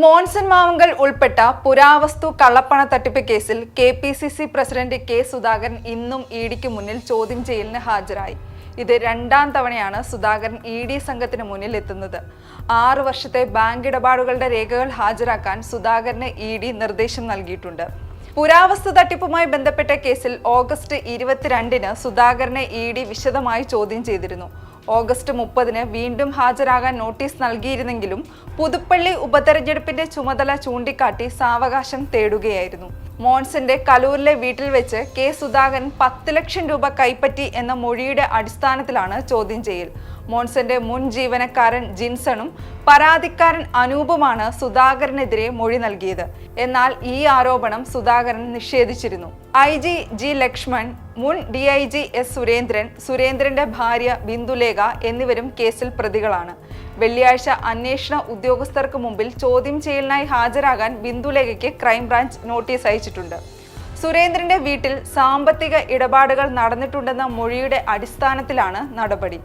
മോൻസൺ മാവുങ്കൽ ഉൾപ്പെട്ട പുരാവസ്തു കള്ളപ്പണ തട്ടിപ്പ് കേസിൽ K P C C president K Sudhakaran ഇന്നും ഇ ഡിക്ക് മുന്നിൽ ചോദ്യം ചെയ്യലിന് ഹാജരായി. ഇത് രണ്ടാം തവണയാണ് സുധാകരൻ ഇ ഡി സംഘത്തിന് മുന്നിൽ എത്തുന്നത്. ആറു വർഷത്തെ ബാങ്ക് ഇടപാടുകളുടെ രേഖകൾ ഹാജരാക്കാൻ സുധാകരന് ഇ ഡി നിർദ്ദേശം നൽകിയിട്ടുണ്ട്. പുരാവസ്തു തട്ടിപ്പുമായി ബന്ധപ്പെട്ട കേസിൽ ഓഗസ്റ്റ് ഇരുപത്തിരണ്ടിന് സുധാകരനെ ഇ ഡി വിശദമായി ചോദ്യം ചെയ്തിരുന്നു. ഓഗസ്റ്റ് മുപ്പതിന് വീണ്ടും ഹാജരാകാൻ നോട്ടീസ് നൽകിയിരുന്നെങ്കിലും പുതുപ്പള്ളി ഉപതെരഞ്ഞെടുപ്പിന്റെ ചുമതല ചൂണ്ടിക്കാട്ടി സാവകാശം തേടുകയായിരുന്നു. മോൺസന്റെ കലൂരിലെ വീട്ടിൽ വെച്ച് കെ സുധാകരൻ പത്ത് ലക്ഷം രൂപ കൈപ്പറ്റി എന്ന മൊഴിയുടെ അടിസ്ഥാനത്തിലാണ് ചോദ്യം ചെയ്യൽ. മോൺസന്റെ മുൻ ജീവനക്കാരൻ ജിൻസണും പരാതിക്കാരൻ അനൂപുമാണ് സുധാകരനെതിരെ മൊഴി നൽകിയത്. എന്നാൽ ഈ ആരോപണം സുധാകരൻ നിഷേധിച്ചിരുന്നു. ഐ ജി ജി ലക്ഷ്മൺ മുൻ D I G S Surendran സുരേന്ദ്രന്റെ ഭാര്യ ബിന്ദുലേഖ എന്നിവരും കേസിൽ പ്രതികളാണ്. വെള്ളിയാഴ്ച അന്വേഷണ ഉദ്യോഗസ്ഥർക്ക് മുമ്പിൽ ചോദ്യം ചെയ്യലിനായി ഹാജരാകാൻ ബിന്ദുലേഖയ്ക്ക് ക്രൈംബ്രാഞ്ച് നോട്ടീസ് അയച്ചിട്ടുണ്ട് സുരേന്ദ്രന്റെ വീട്ടിൽ സാമ്പത്തിക ഇടപാടുകൾ നടന്നിട്ടുണ്ടെന്ന മൊഴിയുടെ അടിസ്ഥാനത്തിലാണ് നടപടി.